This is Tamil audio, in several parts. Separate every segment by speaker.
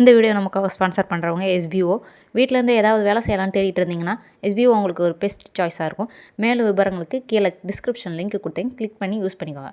Speaker 1: இந்த வீடியோ நமக்காக ஸ்பான்சர் பண்ணுறவங்க எஸ்பிஓ வீட்டிலேருந்து ஏதாவது வேலை செய்யலான்னு தேடிட்டு இருந்தீங்கன்னா எஸ்பிஓ உங்களுக்கு ஒரு பெஸ்ட் சாய்ஸாக இருக்கும். மேலும் விவரங்களுக்கு கீழே டிஸ்கிரிப்ஷன் லிங்க் கொடுத்தேன். கிளிக் பண்ணி யூஸ் பண்ணிக்கோங்க.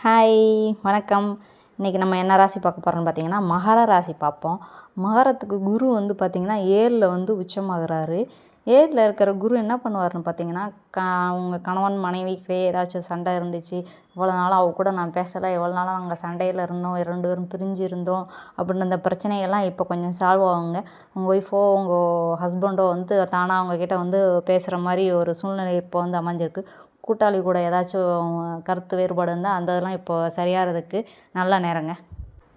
Speaker 1: ஹாய் வணக்கம். இன்றைக்கி நம்ம என்ன ராசி பார்க்க போகிறோம்னு பார்த்தீங்கன்னா மகர ராசி பார்ப்போம். மகரத்துக்கு குரு வந்து பார்த்திங்கன்னா ஏழில் வந்து உச்சமாகிறாரு. ஏழில் இருக்கிற குரு என்ன பண்ணுவார்னு பார்த்தீங்கன்னா க அவங்க கணவன் மனைவிக்கிட்டே ஏதாச்சும் சண்டை இருந்துச்சு. இவ்வளோ நாளாக அவ கூட நான் பேசலை. இவ்வளோ நாளாக நாங்கள் சண்டையில் இருந்தோம். ரெண்டு பேரும் பிரிஞ்சு இருந்தோம் அப்படின்னு அந்த பிரச்சனையெல்லாம் இப்போ கொஞ்சம் சால்வ் ஆகுங்க. உங்கள் ஒய்ஃபோ உங்கள் ஹஸ்பண்டோ வந்து தானாக அவங்கக்கிட்ட வந்து பேசுகிற மாதிரி ஒரு சூழ்நிலை இப்போ வந்து அமைஞ்சிருக்கு. கூட்டாளி கூட ஏதாச்சும் கருத்து வேறுபாடு இருந்தால் அந்த இதெல்லாம் இப்போ சரியாகிறதுக்கு நல்ல நேரங்க.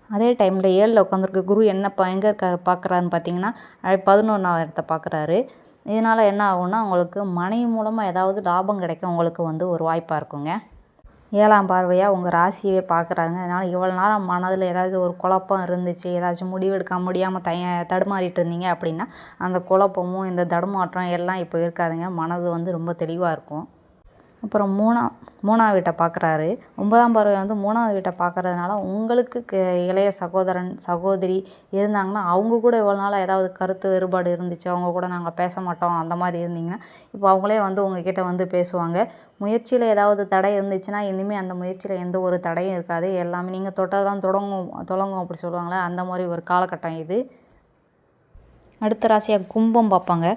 Speaker 1: அதே டைமில் ஏழில் உட்காந்துருக்க குரு என்ன எங்கே இருக்கார் பார்க்குறாருன்னு பார்த்தீங்கன்னா பதினொன்றாவது இடத்த பார்க்குறாரு இதனால் என்ன ஆகும்னா உங்களுக்கு மனை மூலமாக ஏதாவது லாபம் கிடைக்க உங்களுக்கு வந்து ஒரு வாய்ப்பாக இருக்குங்க. ஏழாம் பார்வையாக உங்கள் ராசியவே பார்க்குறாங்க அதனால் இவ்வளோ நேரம் மனதில் ஏதாவது ஒரு குழப்பம் இருந்துச்சு ஏதாச்சும் முடிவெடுக்க முடியாமல் தய தடுமாறிட்டு இருந்தீங்க அப்படின்னா அந்த குழப்பமும் இந்த தடுமாற்றம் எல்லாம் இப்போ இருக்காதுங்க. மனது வந்து ரொம்ப தெளிவாக இருக்கும். அப்புறம் மூணா மூணாவது வீட்டை பார்க்குறாரு ஒன்பதாம் பறவை வந்து மூணாவது வீட்டை பார்க்குறதுனால உங்களுக்கு க இளைய சகோதரன் சகோதரி இருந்தாங்கன்னா அவங்க கூட இவ்வளோ நாளாக ஏதாவது கருத்து வேறுபாடு இருந்துச்சு அவங்க கூட நாங்கள் பேச மாட்டோம் அந்த மாதிரி இருந்தீங்கன்னா இப்போ அவங்களே வந்து உங்ககிட்ட வந்து பேசுவாங்க. முயற்சியில் ஏதாவது தடை இருந்துச்சுன்னா இனிமேல் அந்த முயற்சியில் எந்த ஒரு தடையும் இருக்காது. எல்லாமே நீங்கள் தொட்டதெல்லாம் தொடங்கும் தொடங்கும் அப்படி சொல்லுவாங்களே அந்த மாதிரி ஒரு காலகட்டம் இது. அடுத்த ராசியாக கும்பம் பார்ப்பாங்க.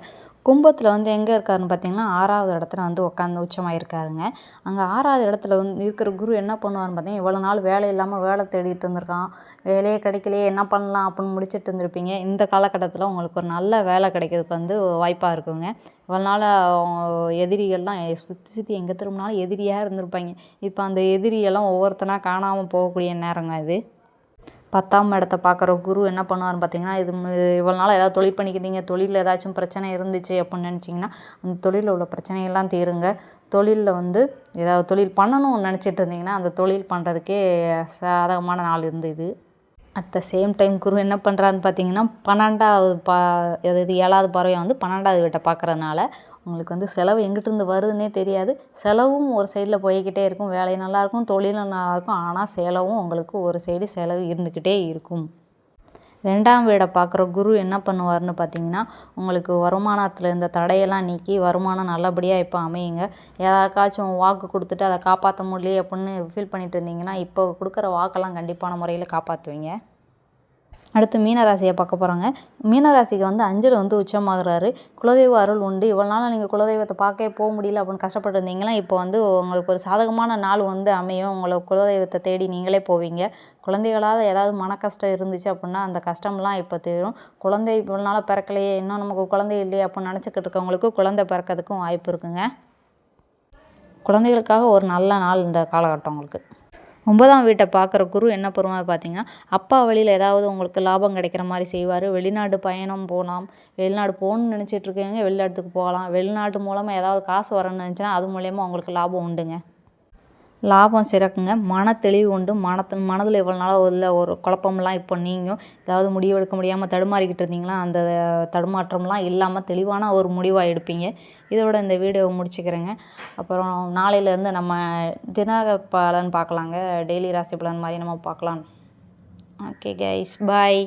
Speaker 1: கும்பத்தில் வந்து எங்கே இருக்காருன்னு பார்த்தீங்கன்னா ஆறாவது இடத்துல வந்து உட்காந்து உச்சமாக இருக்காருங்க அங்கே ஆறாவது இடத்துல வந்து இருக்கிற குரு என்ன பண்ணுவார்னு பார்த்தீங்கன்னா இவ்வளோ நாள் வேலை இல்லாமல் வேலை தேடிட்டு இருந்திருக்கான். வேலையே கிடைக்கலையே என்ன பண்ணலாம் அப்படின்னு முடிச்சுட்டு இருந்திருப்பீங்க. இந்த காலகட்டத்தில் உங்களுக்கு ஒரு நல்ல வேலை கிடைக்கிறதுக்கு வந்து வாய்ப்பாக இருக்குங்க. இவ்வளோ நாள் எதிரிகள்லாம் சுற்றி சுற்றி எங்கே திரும்பினாலும் எதிரியாக இருந்திருப்பாங்க. இப்போ அந்த எதிரியெல்லாம் ஒவ்வொருத்தனாக காணாமல் போகக்கூடிய நேரங்க இது பத்தாம் இடத்த பார்க்குற குரு என்ன பண்ணுவார்னு பார்த்தீங்கன்னா இது இவ்வளோ நாள் ஏதாவது தொழில் பண்ணிக்கிறீங்க தொழிலில் ஏதாச்சும் பிரச்சனை இருந்துச்சு அப்படின்னு நினச்சிங்கன்னா அந்த தொழிலில் உள்ள பிரச்சனையெல்லாம் தீருங்க. தொழிலில் வந்து ஏதாவது தொழில் பண்ணணும்னு நினச்சிட்டு இருந்தீங்கன்னா அந்த தொழில் பண்ணுறதுக்கே சாதகமான நாள் இருந்தது அட் த சேம் டைம் குரு என்ன பண்ணுறான்னு பார்த்தீங்கன்னா பன்னெண்டாவது பா அதாவது ஏழாவது பறவையாக வந்து பன்னெண்டாவது வீட்டை பார்க்குறதுனால உங்களுக்கு வந்து செலவு எங்கிட்டிருந்து வருதுன்னே தெரியாது. செலவும் ஒரு சைடில் போய்கிட்டே இருக்கும். வேலை நல்லாயிருக்கும் தொழிலும் நல்லாயிருக்கும் ஆனால் செலவும் உங்களுக்கு ஒரு சைடு செலவு இருந்துக்கிட்டே இருக்கும். ரெண்டாம் வீடை பார்க்குற குரு என்ன பண்ணுவார்னு பார்த்தீங்கன்னா உங்களுக்கு வருமானத்தில் இருந்த தடையெல்லாம் நீக்கி வருமானம் நல்லபடியாக இப்போ அமையுங்க. ஏதாக்காச்சும் வாக்கு கொடுத்துட்டு அதை காப்பாற்ற முடியலையே அப்படின்னு ஃபீல் பண்ணிட்டு இருந்தீங்கன்னா இப்போ கொடுக்குற வாக்கெல்லாம் கண்டிப்பான முறையில் காப்பாற்றுவீங்க அடுத்து மீனராசியை பார்க்க போகிறாங்க மீனராசிக்கு வந்து அஞ்சல் வந்து உச்சமாகிறாரு. குலதெய்வ அருள் உண்டு. இவ்வளோ நாள் நீங்கள் குலதெய்வத்தை பார்க்கவே போக முடியல அப்படின்னு கஷ்டப்பட்டு இருந்தீங்களா இப்போ வந்து உங்களுக்கு ஒரு சாதகமான நாள் வந்து அமையும். உங்களை குலதெய்வத்தை தேடி நீங்களே போவீங்க. குழந்தைகளால் ஏதாவது மன கஷ்டம் இருந்துச்சு அப்படின்னா அந்த கஷ்டம்லாம் இப்போ தீரும். குழந்தை இவ்வளோ நாளாக பிறக்கலையே. இன்னும் நமக்கு குழந்தை இல்லையே அப்படின்னு நினச்சிக்கிட்டு இருக்கவங்களுக்கு குழந்தை பிறக்கிறதுக்கும் வாய்ப்பு இருக்குங்க. குழந்தைகளுக்காக ஒரு நல்ல நாள் இந்த காலகட்டம் உங்களுக்கு. ஒன்பதாம் வீட்டை பார்க்குற குரு என்ன பண்ணுவார் பார்த்தீங்கன்னா அப்பா வழியில் ஏதாவது உங்களுக்கு லாபம் கிடைக்கிற மாதிரி செய்வார். வெளிநாடு பயணம் போகலாம். வெளிநாடு போகணுன்னு நினச்சிட்ருக்கீங்க வெளிநாட்டுக்கு போகலாம். வெளிநாட்டு மூலமாக ஏதாவது காசு வரணும்னு நினச்சின்னா அது மூலயமா உங்களுக்கு லாபம் உண்டுங்க. லாபம் சிறக்குங்க. மன தெளிவு உண்டு. மனத்து மனதில் இவ்வளோ நாளாக உள்ள ஒரு குழப்பம்லாம் இப்போ நீங்கும். ஏதாவது முடிவு எடுக்க முடியாமல் தடுமாறிக்கிட்டு இருந்தீங்களா அந்த தடுமாற்றம்லாம் இல்லாமல் தெளிவான ஒரு முடிவாக எடுப்பீங்க. இதோட இந்த வீடியோவை முடிச்சுக்கிறேங்க. அப்புறம் நாளையிலேருந்து நம்ம தினக பலன் பார்க்கலாங்க. டெய்லி ராசி பலன் மாதிரி நம்ம பார்க்கலாம். Okay guys bye